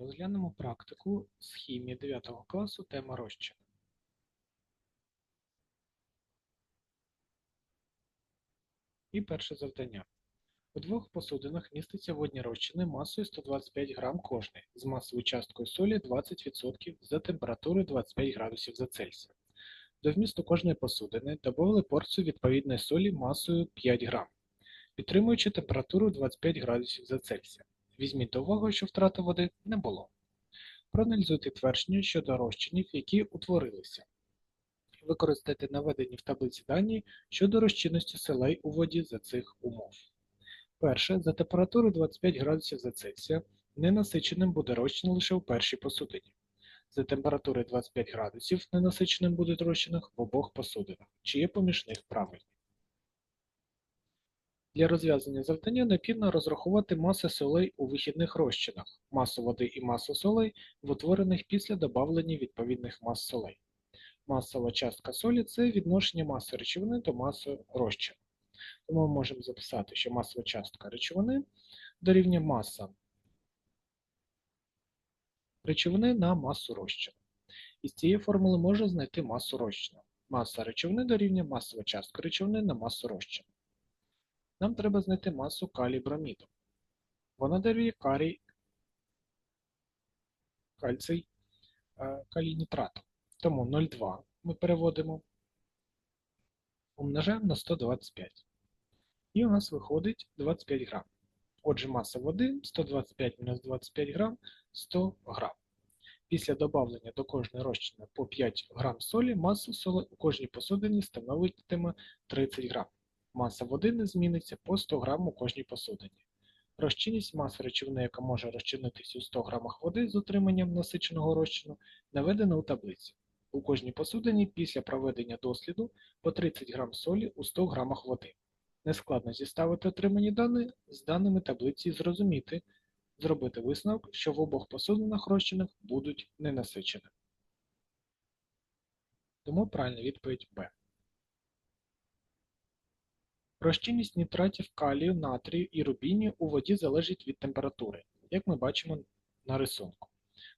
Розглянемо практику з хімії 9 класу тема розчин. І перше завдання. У двох посудинах міститься водні розчини масою 125 грам кожний з масовою часткою солі 20% за температурою 25 градусів за Цельсія. До вмісту кожної посудини додали порцію відповідної солі масою 5 грам, підтримуючи температуру 25 градусів за Цельсія. Візьміть до уваги, що втрати води не було. Проаналізуйте твердження щодо розчинів, які утворилися. Використайте наведені в таблиці дані щодо розчинності солей у воді за цих умов. Перше, за температурою 25 градусів за Цельсія ненасиченим буде розчин лише у першій посудині. За температурою 25 градусів ненасиченим буде розчинах в обох посудинах, чи є поміж них правильні. Для розв'язання завдання необхідно розрахувати маси солей у вихідних розчинах, масу води і масу солей, утворених після добавлення відповідних мас солей. Масова частка солі це відношення маси речовини до маси розчину. Тому ми можемо записати, що масова частка речовини дорівнює маса речовини на масу розчину. Із цієї формули можна знайти масу розчину. Маса речовини дорівнює масова частка речовини на масу розчину. Нам треба знайти масу калій броміду. Вона дорівнює карій кальцій е, калій нітрату. Тому 0,2 ми переводимо, умножаємо на 125. І у нас виходить 25 грам. Отже, маса води 125 мінус 25 грам 100 грам. Після додавлення до кожної розчини по 5 грам солі, маса соли у кожній посудині становитиме 30 грам. Маса води не зміниться по 100 грам у кожній посудині. Розчинність маси речовини, яка може розчинитись у 100 грамах води з утриманням насиченого розчину, наведена у таблиці. У кожній посудині після проведення досліду по 30 грам солі у 100 грамах води. Нескладно зіставити отримані дані з даними таблиці і зрозуміти, зробити висновок, що в обох посудинах розчинах будуть ненасичені. Тому правильна відповідь Б. Розчинність нітратів калію, натрію і рубінію у воді залежить від температури, як ми бачимо на рисунку.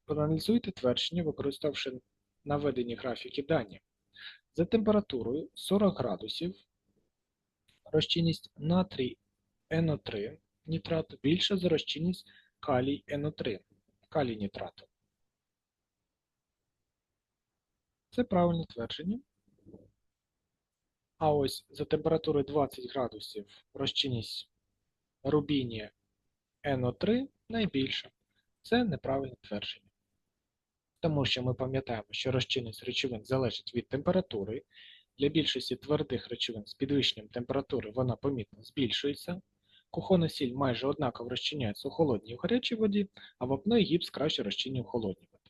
Проаналізуйте твердження, використавши наведені графіки дані. За температурою 40 градусів розчинність натрій НО3 нітрату більша за розчинність калій НО3 калій нітрату. Це правильне твердження. А ось за температурою 20 градусів розчинність рубінія НО3 найбільша. Це неправильне твердження. Тому що ми пам'ятаємо, що розчинність речовин залежить від температури. Для більшості твердих речовин з підвищенням температури вона помітно збільшується. Кухонна сіль майже однаково розчиняється у холодній і гарячій воді, а вапно і гіпс краще розчинює у холодній воді.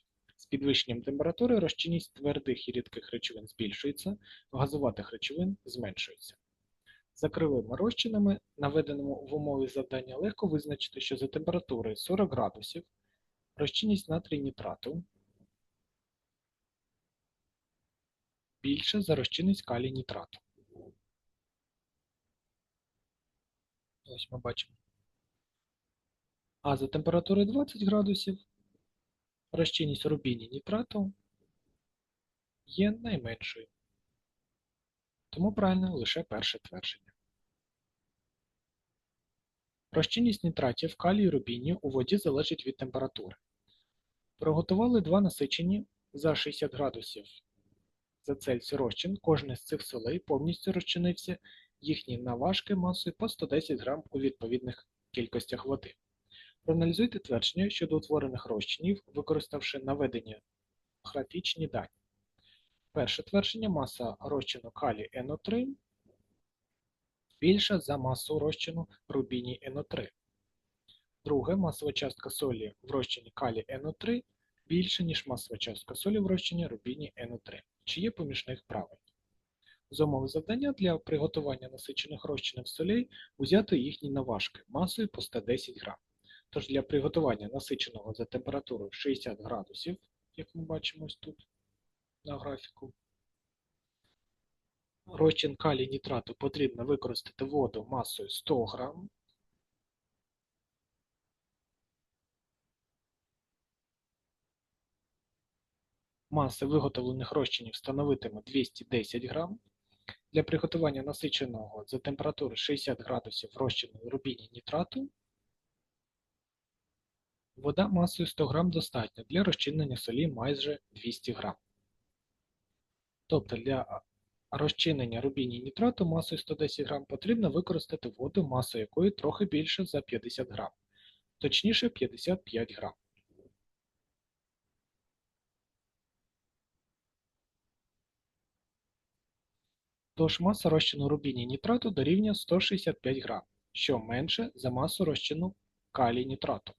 З підвищенням температури розчинність твердих і рідких речовин збільшується, газуватих речовин зменшується. За кривими розчинами, наведеними в умові завдання, легко визначити, що за температурою 40 градусів розчинність натрій нітрату більше за розчинність калій нітрату. Ось ми бачимо. А за температурою 20 градусів розчинність рубіні нітрату є найменшою. Тому правильно лише перше твердження. Розчинність нітратів калію рубінію у воді залежить від температури. Приготували два насичені за 60 градусів за Цельсій розчин, кожен з цих солей повністю розчинився їхні наважки масою по 110 грам у відповідних кількостях води. Проаналізуйте твердження щодо утворених розчинів, використавши наведені графічні дані. Перше твердження маса розчину калій НО3 більша за масу розчину рубіній НО3. Друге, масова частка солі в розчині калій НО3 більше, ніж масова частка солі в розчині рубіній НО3. Чи є поміж них правильні? З умови завдання для приготування насичених розчинів солей узяти їхні наважки масою по 110 грам. Тож для приготування насиченого за температурою 60 градусів, як ми бачимо ось тут на графіку, розчин калій нітрату потрібно використати воду масою 100 грам. маси виготовлених розчинів становитиме 210 грам. Для приготування насиченого за температури 60 градусів розчину рубіні нітрату вода масою 100 грам достатньо для розчинення солі майже 200 грам. Тобто для розчинення рубіні нітрату масою 110 грам потрібно використати воду, масою якої трохи більше за 50 грам, точніше 55 грам. Тож маса розчину рубіні нітрату дорівнює 165 грам, що менше за масу розчину калій нітрату.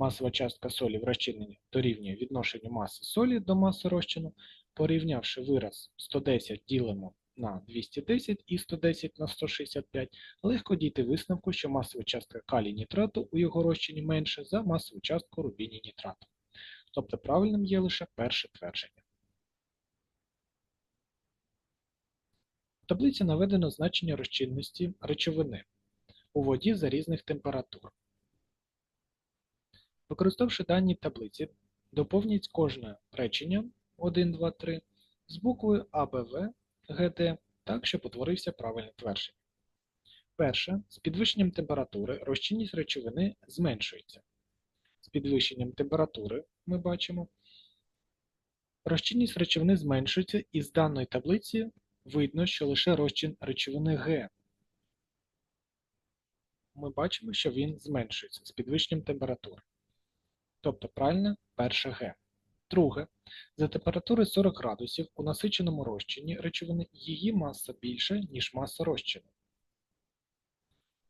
Масова частка солі в розчиненні дорівнює відношенню маси солі до маси розчину. Порівнявши вираз 110 ділимо на 210 і 110 на 165, легко дійти висновку, що масова частка калій нітрату у його розчині менше за масову частку рубіні нітрату. Тобто правильним є лише перше твердження. В таблиці наведено значення розчинності речовини у воді за різних температур. Використавши дані таблиці, доповніть кожне речення 1, 2, 3 з буквою АБВ, ГД так, щоб утворився правильне твердження. Перше, з підвищенням температури розчинність речовини зменшується. З підвищенням температури ми бачимо, розчинність речовини зменшується, і з даної таблиці видно, що лише розчин речовини Г. Ми бачимо, що він зменшується з підвищенням температури. Тобто правильно перше Г. Друге, за температури 40 градусів у насиченому розчині речовини її маса більша, ніж маса розчину.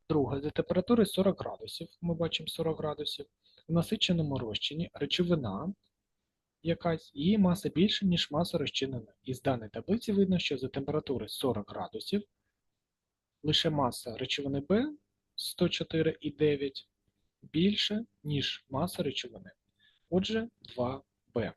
Друге, за температури 40 градусів, ми бачимо 40 градусів, у насиченому розчині речовина якась, її маса більша, ніж маса розчинена. І з даної таблиці видно, що за температури 40 градусів лише маса речовини Б 104,9 більше, ніж маса речовини. Отже, 2Б.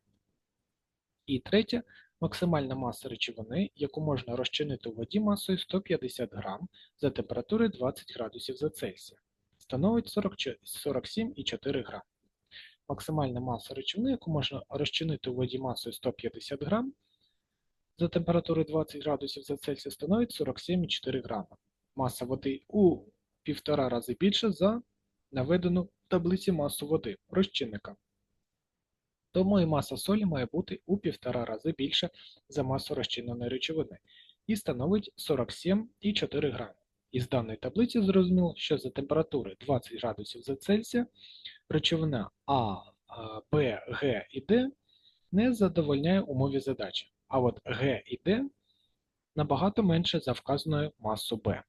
І третє, максимальна маса речовини, яку можна розчинити у воді масою 150 грам за температури 20 градусів за Цельсія, становить 47,4 грам. Максимальна маса речовини, яку можна розчинити у воді масою 150 грам за температури 20 градусів за Цельсія, становить 47,4 грама. Маса води у півтора рази більше за наведену в таблиці масу води розчинника. Тому і маса солі має бути у півтора рази більше за масу розчиненої речовини і становить 47,4 грами. Із даної таблиці зрозуміло, що за температури 20 градусів за Цельсія речовина А, Б, Г і Д не задовольняє умові задачі, а от Г і Д набагато менше за вказаною масу Б.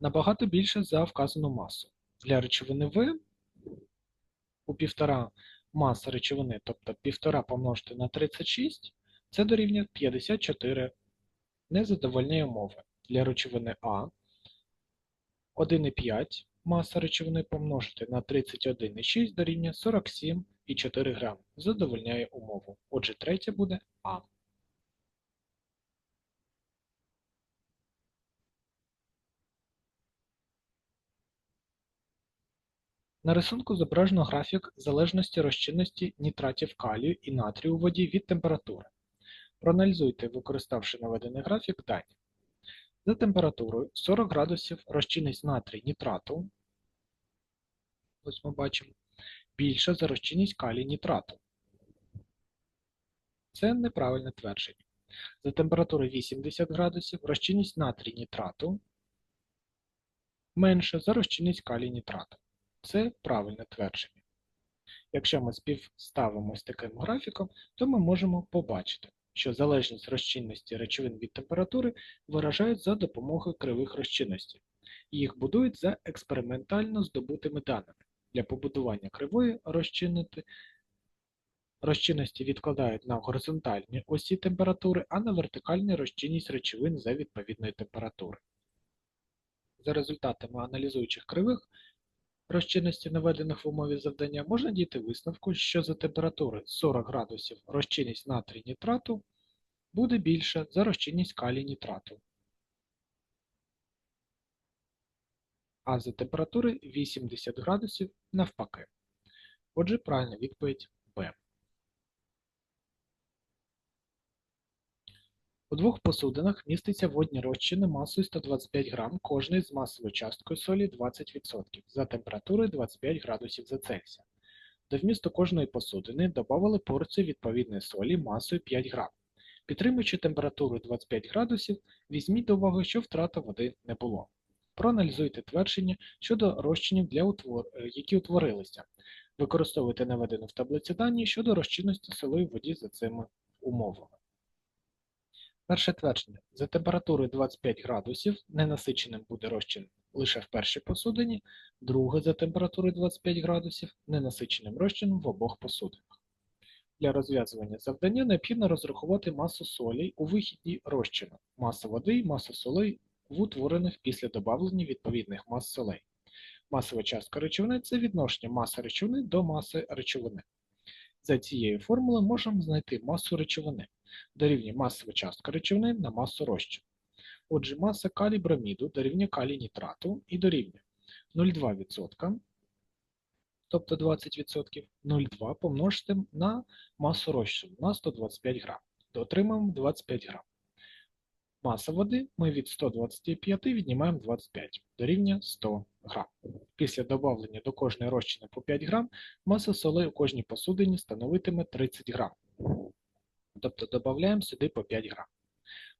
Набагато більше за вказану масу. Для речовини В у півтора маса речовини, тобто півтора помножити на 36, це дорівнює 54 Незадовольняє умови. Для речовини А 1,5 маса речовини помножити на 31,6 дорівнює 47,4 грам. Задовольняє умову. Отже, третє буде А. На рисунку зображено графік залежності розчинності нітратів калію і натрію у воді від температури. Проаналізуйте, використавши наведений графік дані. За температурою 40 градусів розчинність натрій нітрату, ось ми бачимо, більша за розчинність калій нітрату. Це неправильне твердження. За температурою 80 градусів розчинність натрій нітрату менша за розчинність калій нітрату. Це правильне твердження. Якщо ми співставимо з таким графіком, то ми можемо побачити, що залежність розчинності речовин від температури виражають за допомогою кривих розчинності. Їх будують за експериментально здобутими даними. Для побудування кривої розчинності відкладають на горизонтальні осі температури, а на вертикальні розчинність речовин за відповідної температури. За результатами аналізуючих кривих розчинності, наведених в умові завдання, можна дійти висновку, що за температури 40 градусів розчинність натрій нітрату буде більша за розчинність калій нітрату. А за температури 80 градусів навпаки. Отже, правильна відповідь Б. У двох посудинах міститься водні розчини масою 125 грам, кожний з масовою часткою солі 20% за температурою 25 градусів за Цельсія. До вмісту кожної посудини додали порцію відповідної солі масою 5 грам. Підтримуючи температуру 25 градусів, візьміть до уваги, що втрати води не було. Проаналізуйте твердження щодо розчинів, для утвор... е, які утворилися. Використовуйте наведені в таблиці дані щодо розчинності соли в воді за цими умовами. Перше твердження. За температурою 25 градусів ненасиченим буде розчин лише в першій посудині, друге за температурою 25 градусів ненасиченим розчином в обох посудинах. Для розв'язування завдання необхідно розрахувати масу солі у вихідні розчину, масу води і масу солей в утворених після добавлення відповідних мас солей. Масова частка речовини це відношення маси речовини до маси речовини. За цією формулою можемо знайти масу речовини дорівнює масова частка речовини на масу розчину. Отже, маса калій броміду дорівнює калій нітрату і дорівнює 0,2%, тобто 20%, 0,2 помножити на масу розчину на 125 грам. Отримаємо 25 грам. Маса води ми від 125 віднімаємо 25, дорівнює 100 грам. Після додавлення до кожної розчини по 5 грам, маса солей у кожній посудині становитиме 30 грам. Тобто додаємо сюди по 5 грам.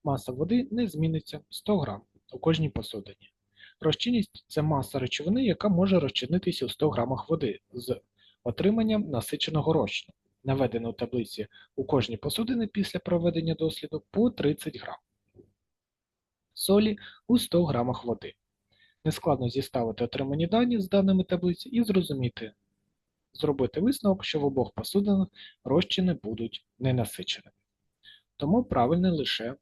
Маса води не зміниться 100 грам у кожній посудині. Розчинність це маса речовини, яка може розчинитися у 100 грамах води з отриманням насиченого розчину, наведено у таблиці у кожній посудині після проведення досліду по 30 грам. Солі у 100 грамах води. Нескладно зіставити отримані дані з даними таблиці і зрозуміти, зробити висновок, що в обох посудинах розчини будуть ненасиченими. Тому правильне лише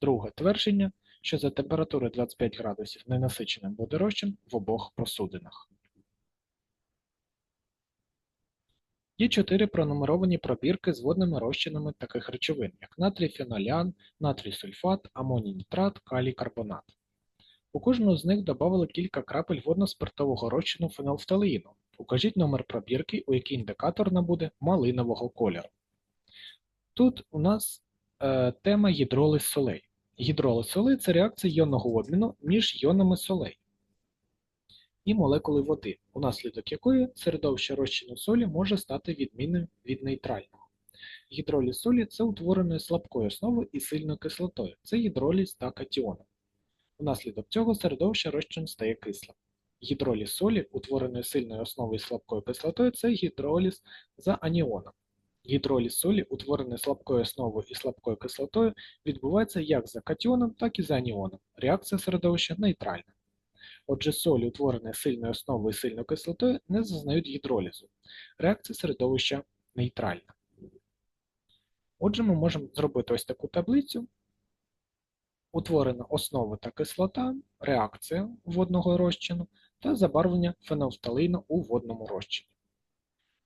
друге твердження, що за температури 25 градусів ненасиченим буде розчин в обох посудинах. Є чотири пронумеровані пробірки з водними розчинами таких речовин, як натрій фенолян, натрій сульфат, амоній нітрат, калій карбонат. У кожну з них додали кілька крапель водно-спиртового розчину фенолфталеїну. Укажіть номер пробірки, у якій індикатор набуде малинового кольору. Тут у нас е, тема гідролиз солей. Гідролиз солей це реакція йонного обміну між йонами солей і молекули води, унаслідок якої середовище розчину солі може стати відмінним від нейтрального. Гідроліз солі це утвореної слабкою основою і сильною кислотою. Це гідроліз та катіоном. Унаслідок цього середовище розчин стає кислим. Гідроліз солі, утвореної сильною основою і слабкою кислотою, це гідроліз за аніоном. Гідроліз солі, утворений слабкою основою і слабкою кислотою, відбувається як за катіоном, так і за аніоном. Реакція середовища нейтральна. Отже, солі, утворені сильною основою і сильною кислотою, не зазнають гідролізу. Реакція середовища нейтральна. Отже, ми можемо зробити ось таку таблицю. Утворена основа та кислота, реакція водного розчину та забарвлення фенолфталину у водному розчині.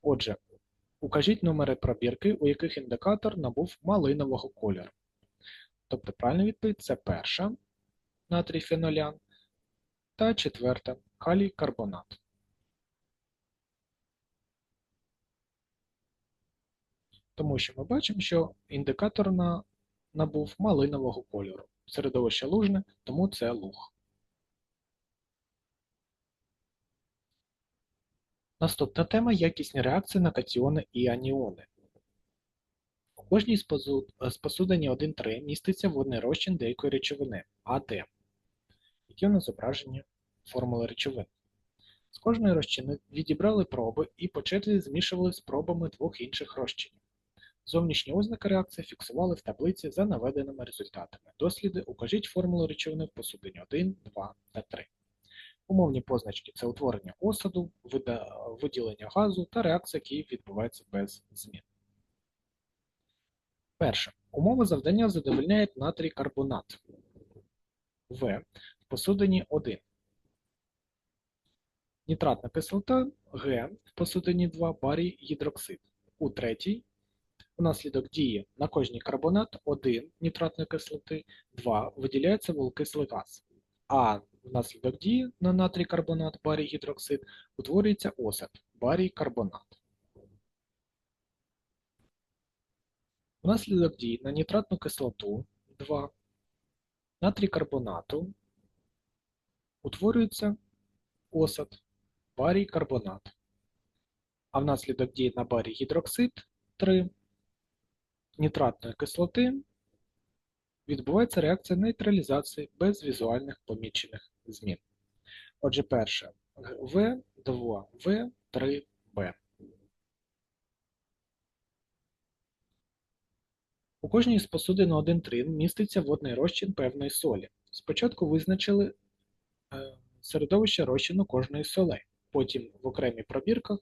Отже, укажіть номери пробірки, у яких індикатор набув малинового кольору. Тобто правильна відповідь це перша натрій фенолян та четверта калій карбонат. Тому що ми бачимо, що індикатор на, набув малинового кольору. Середовище лужне, тому це луг. Наступна тема якісні реакції на катіони і аніони. У кожній з посудині 1,3 міститься водний розчин деякої речовини АД, які у нас зображені формули речовин. З кожної розчини відібрали проби і по черзі змішували з пробами двох інших розчинів. Зовнішні ознаки реакції фіксували в таблиці за наведеними результатами. Досліди укажіть формулу речовини в посудині 1, 2 та 3. Умовні позначки. Це утворення осаду, виділення газу та реакція, які відбуваються без змін. Перше. Умови завдання задовольняють натрій карбонат. В. В посудині 1. Нітратна кислота. Г. В посудині 2 барій гідроксид. У третій. Внаслідок дії на кожній карбонат 1 нітратної кислоти, 2 виділяється вуглекислий газ, а внаслідок дії на натрій карбонат барій гідроксид утворюється осад барій карбонат. Внаслідок дії на нітратну кислоту 2 натрій карбонату утворюється осад барій карбонат. А внаслідок дії на барі гідроксид 3 нітратної кислоти відбувається реакція нейтралізації без візуальних помічених змін. Отже, перше В, 2, В, 3, Б. У кожній з посудин 1 трин міститься водний розчин певної солі. Спочатку визначили е, середовище розчину кожної солей, потім в окремій пробірках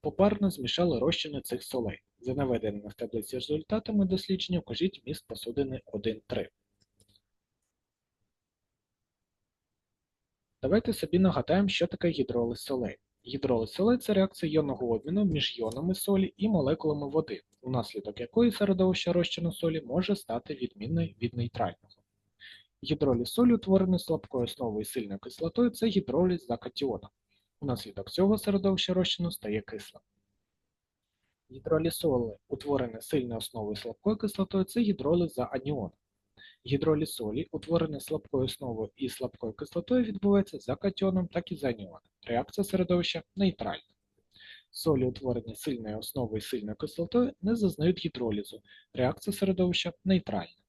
попарно змішали розчини цих солей. За наведеними в таблиці результатами дослідження укажіть міст посудини 1-3. Давайте собі нагадаємо, що таке гідролиз солей. Гідролиз солей – це реакція йонного обміну між йонами солі і молекулами води, унаслідок якої середовище розчину солі може стати відмінною від нейтрального. Гідроліз солі, утворений слабкою основою і сильною кислотою, це гідроліз за катіоном. Унаслідок цього середовище розчину стає кислим. Гідроліз соли, утворене сильною основою і слабкою кислотою, це гідроліз за аніоном. Гідроліз солі, утворене слабкою основою і слабкою кислотою, відбувається за катіоном, так і за аніоном. Реакція середовища нейтральна. Солі, утворені сильною основою і сильною кислотою, не зазнають гідролізу. Реакція середовища нейтральна.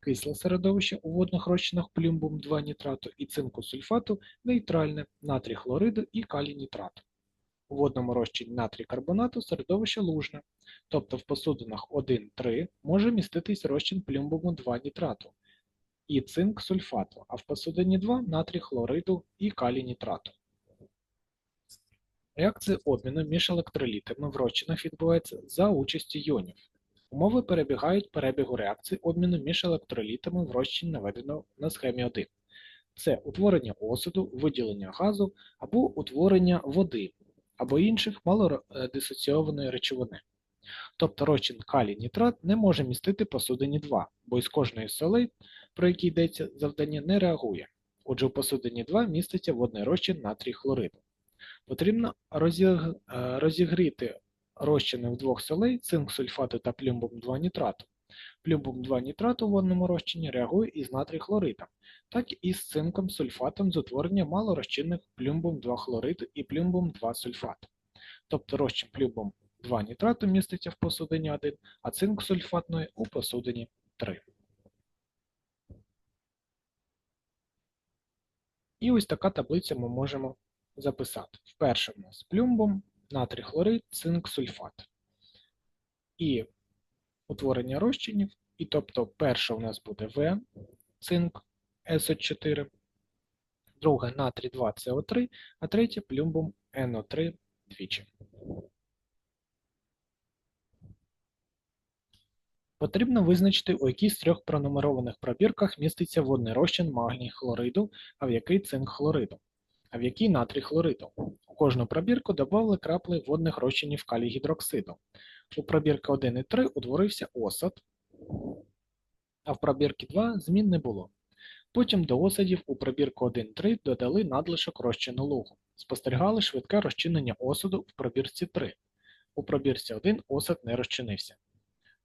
Кисле середовище у водних розчинах плюмбум 2 нітрату і цинку сульфату нейтральне натрій хлориду і калій нітрату. У водному розчині натрій карбонату середовище лужне, тобто в посудинах 1-3 може міститись розчин плюмбуму 2 нітрату і цинк сульфату, а в посудині 2 натрій хлориду і калій нітрату. Реакція обміну між електролітами в розчинах відбувається за участі йонів. Умови перебігають перебігу реакції обміну між електролітами в розчині наведено на схемі 1. Це утворення осаду, виділення газу або утворення води або інших малодисоційованої речовини. Тобто розчин калій нітрат не може містити посудині 2, бо із кожної солей, про які йдеться завдання, не реагує. Отже, у посудині 2 міститься водний розчин натрій хлориду. Потрібно розігріти розчини в двох солей цинк сульфату та плюмбум 2 нітрату. Плюмбум 2 нітрату у водному розчині реагує із натрій хлоридом, так і з цинком сульфатом з утворення малорозчинних плюмбум 2 хлориду і плюмбум 2 сульфату. Тобто розчин плюмбум 2 нітрату міститься в посудині 1, а цинк сульфатної у посудині 3. І ось така таблиця ми можемо записати. Вперше у нас плюмбум, натрій хлорид, цинк, сульфат. І утворення розчинів, і тобто перше у нас буде В, цинк СО4, друге натрій 2 СО3, а третє плюмбум НО3 двічі. Потрібно визначити, у якій з трьох пронумерованих пробірках міститься водний розчин магній хлориду, а в який цинк хлориду, а в який натрій хлориду. У кожну пробірку додали крапли водних розчинів калій гідроксиду. У пробірки 1 і 3 утворився осад, а в пробірці 2 змін не було. Потім до осадів у пробірку 1-3 додали надлишок розчину лугу. Спостерігали швидке розчинення осаду в пробірці 3. У пробірці 1 осад не розчинився.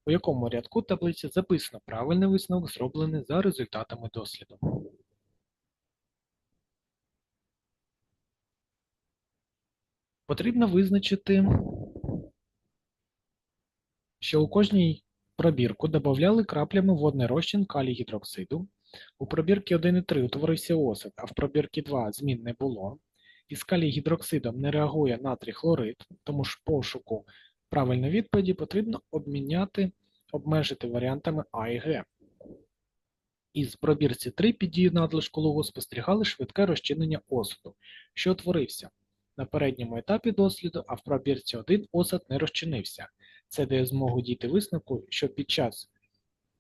У якому рядку таблиці записано правильний висновок, зроблений за результатами досліду. Потрібно визначити, що у кожній пробірку додавали краплями водний розчин калій гідроксиду. У пробірки 1 і 3 утворився осад, а в пробірці 2 змін не було. Із калій гідроксидом не реагує натрій хлорид, тому ж пошуку правильної відповіді потрібно обміняти, обмежити варіантами А і Г. Із пробірці 3 під дією надлишку лугу спостерігали швидке розчинення осаду, що утворився на передньому етапі досліду, а в пробірці 1 осад не розчинився. Це дає змогу дійти висновку, що під час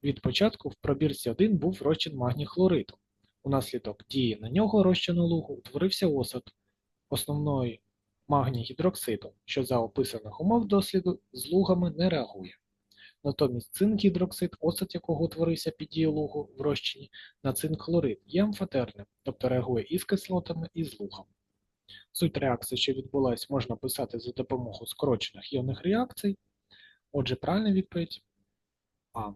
від початку в пробірці 1 був розчин магній хлориду. Унаслідок дії на нього розчину лугу утворився осад основної магній гідроксиду, що за описаних умов досліду з лугами не реагує. Натомість цинк-гідроксид, осад якого утворився під дією лугу в розчині, на цинк-хлорид є амфотерним, тобто реагує із кислотами і з лугом. Суть реакції, що відбулась, можна писати за допомогою скорочених іонних реакцій. Отже, правильна відповідь А.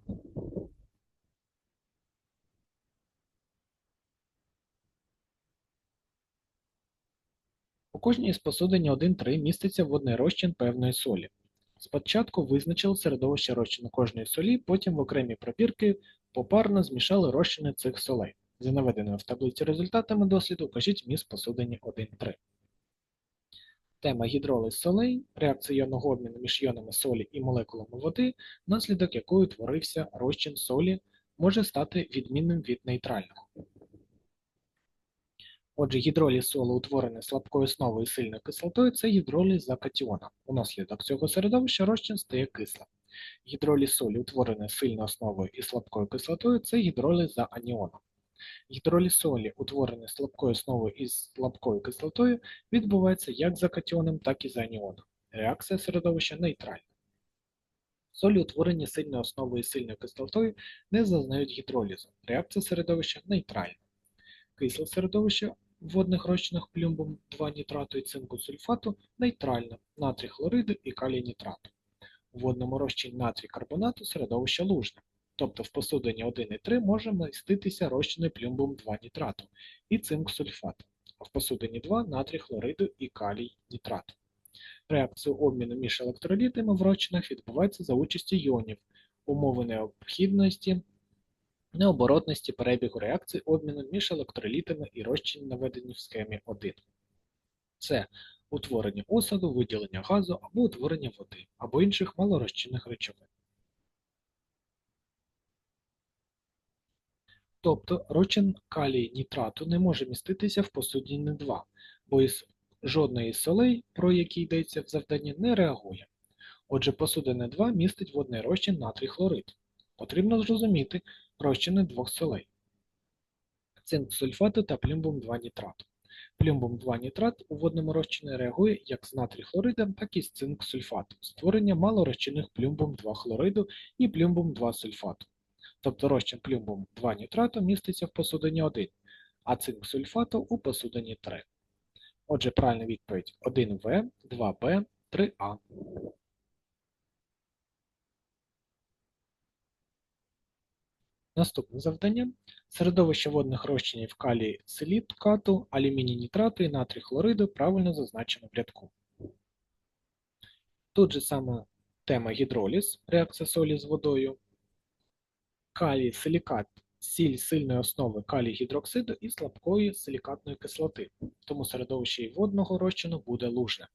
У кожній з посудині 1-3 міститься водний розчин певної солі. Спочатку визначили середовище розчину кожної солі, потім в окремі пробірки попарно змішали розчини цих солей. За наведеними в таблиці результатами досліду, кажіть міст посудині 1-3. Тема гідролиз солей, реакція іонного обміну між іонами солі і молекулами води, внаслідок якої утворився розчин солі, може стати відмінним від нейтрального. Отже, гідроліз солу, утворений слабкою основою і сильною кислотою, це гідроліз за катіоном. Унаслідок цього середовища розчин стає кислим. Гідроліз солі, утворений сильною основою і слабкою кислотою, це гідроліз за аніоном. Гідроліз солі, утворений слабкою основою і слабкою кислотою, відбувається як за катіоном, так і за аніоном. Реакція середовища нейтральна. Солі, утворені сильною основою і сильною кислотою, не зазнають гідролізу. Реакція середовища нейтральна. Кисле середовище водних розчинах плюмбом 2 нітрату і цинку сульфату нейтральне, натрій хлориду і калій нітрату. У водному розчині натрій карбонату середовище лужне, тобто в посудині 1 і 3 може міститися розчини плюмбом 2 нітрату і цинк сульфату, а в посудині 2 натрій хлориду і калій нітрату. Реакція обміну між електролітами в розчинах відбувається за участі іонів, умови необхідності необоротності перебігу реакцій обміну між електролітами і розчині, наведені в схемі 1. Це утворення осаду, виділення газу або утворення води, або інших малорозчинних речовин. Тобто розчин калій нітрату не може міститися в посудині 2, бо із жодної із солей, про які йдеться в завданні, не реагує. Отже, посудина 2 містить водний розчин натрій хлорид. Потрібно зрозуміти, розчини двох солей цинк сульфату та плюмбум 2 нітрату. Плюмбум 2 нітрат у водному розчині реагує як з натрій хлоридом, так і з цинк сульфатом, створення малорозчинних плюмбум 2 хлориду і плюмбум 2 сульфату. Тобто розчин плюмбум 2 нітрату міститься в посудині 1, а цинк сульфату у посудині 3. Отже, правильна відповідь 1В, 2Б, 3А. Наступне завдання. Середовище водних розчинів калій силікату, алюміній нітрату і натрій хлориду правильно зазначено в рядку. Тут же саме тема гідроліз, реакція солі з водою, калій силікат, сіль сильної основи калій гідроксиду і слабкої силікатної кислоти, тому середовище і водного розчину буде лужне.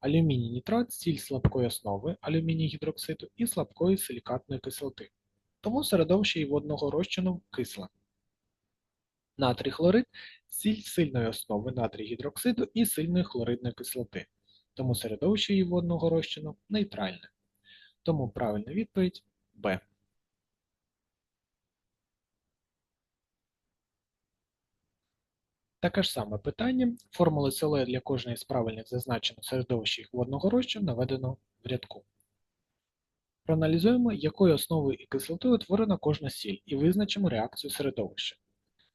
Алюміній нітрат, сіль слабкої основи алюміній гідроксиду і слабкої силікатної кислоти тому середовище і водного розчину кисле. Натрій хлорид сіль сильної основи натрій гідроксиду і сильної хлоридної кислоти, тому середовище і водного розчину нейтральне. Тому правильна відповідь Б. Таке ж саме питання. Формули СЛ для кожної з правильних зазначених середовищ їх водного розчину наведено в рядку. Проаналізуємо, якою основою і кислотою утворена кожна сіль, і визначимо реакцію середовища.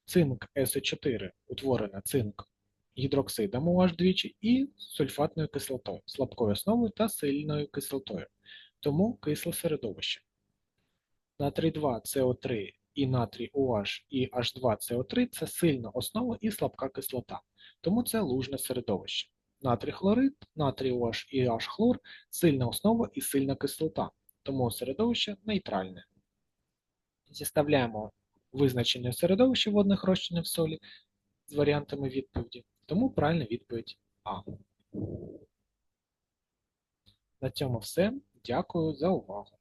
Цинк СО4 утворена цинк гідроксидом OH двічі і сульфатною кислотою, слабкою основою та сильною кислотою, тому кисле середовище. Натрій 2 СО3 і натрій OH і H2CO3 це сильна основа і слабка кислота, тому це лужне середовище. Натрій хлорид, натрій OH і H-хлор сильна основа і сильна кислота тому середовище нейтральне. Зіставляємо визначення середовища водних розчинів солі з варіантами відповіді, тому правильна відповідь А. На цьому все. Дякую за увагу.